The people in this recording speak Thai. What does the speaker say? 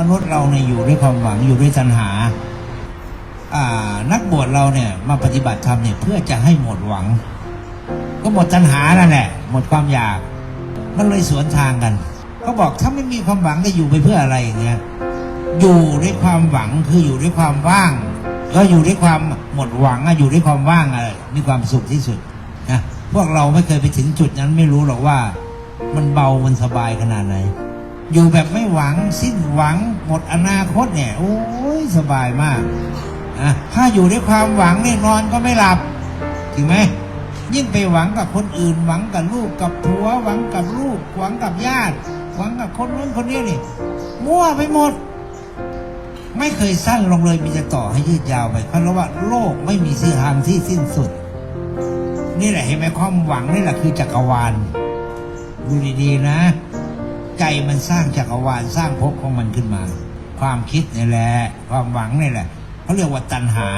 มนุษย์เราเนี่ยอยู่ด้วยความหวังอยู่ด้วยตัณหาอ่านักบวชเราเนี่ยมาปฏิบัติธรรมเนี่ยเพื่อจะให้หมดหวัง ก็หมดตัณหานั่นแหละ หมดความอยาก มันเลยสวนทางกันเขาบอกถ้าไม่มีความหวังจะอยู่ไปเพื่ออะไรอย่างเงี้ยอยู่ด้วยความหวังคืออยู่ด้วยความว่าง ก็อยู่ด้วยความหมดหวังอะอยู่ด้วยความว่างอะมีความสุขที่สุดนะพวกเราไม่เคยไปถึงจุดนั้นไม่รู้หรอกว่า มันเบามันสบายขนาดไหน อยู่แบบไม่หวังสิ้นหวังหมดอนาคตเนี่ย โอ้ยสบายมากนะถ้าอยู่ด้วยความหวังนี่นอนก็ไม่หลับถึงไหมยิ่งไปหวังกับคนอื่น หวังกับลูกกับผัว หวังกับลูก หวังกับญาติ หวังกับคนนู้นคนนี้นี่มั่วไปหมด ไม่เคยสั้นลงเลยมีจะต่อให้ยืดยาวไปเพราะว่าโลกไม่มีสิ้นทางที่สิ้นสุด นี่แหละเห็นไหมความหวังนี่แหละคือจักรวาลดูดีๆนะ ใจมันสร้างจักรวาลสร้างภพของมันขึ้นมา ความคิดนี่แหละ ความหวังนี่แหละเขาเรียกว่าตัณหา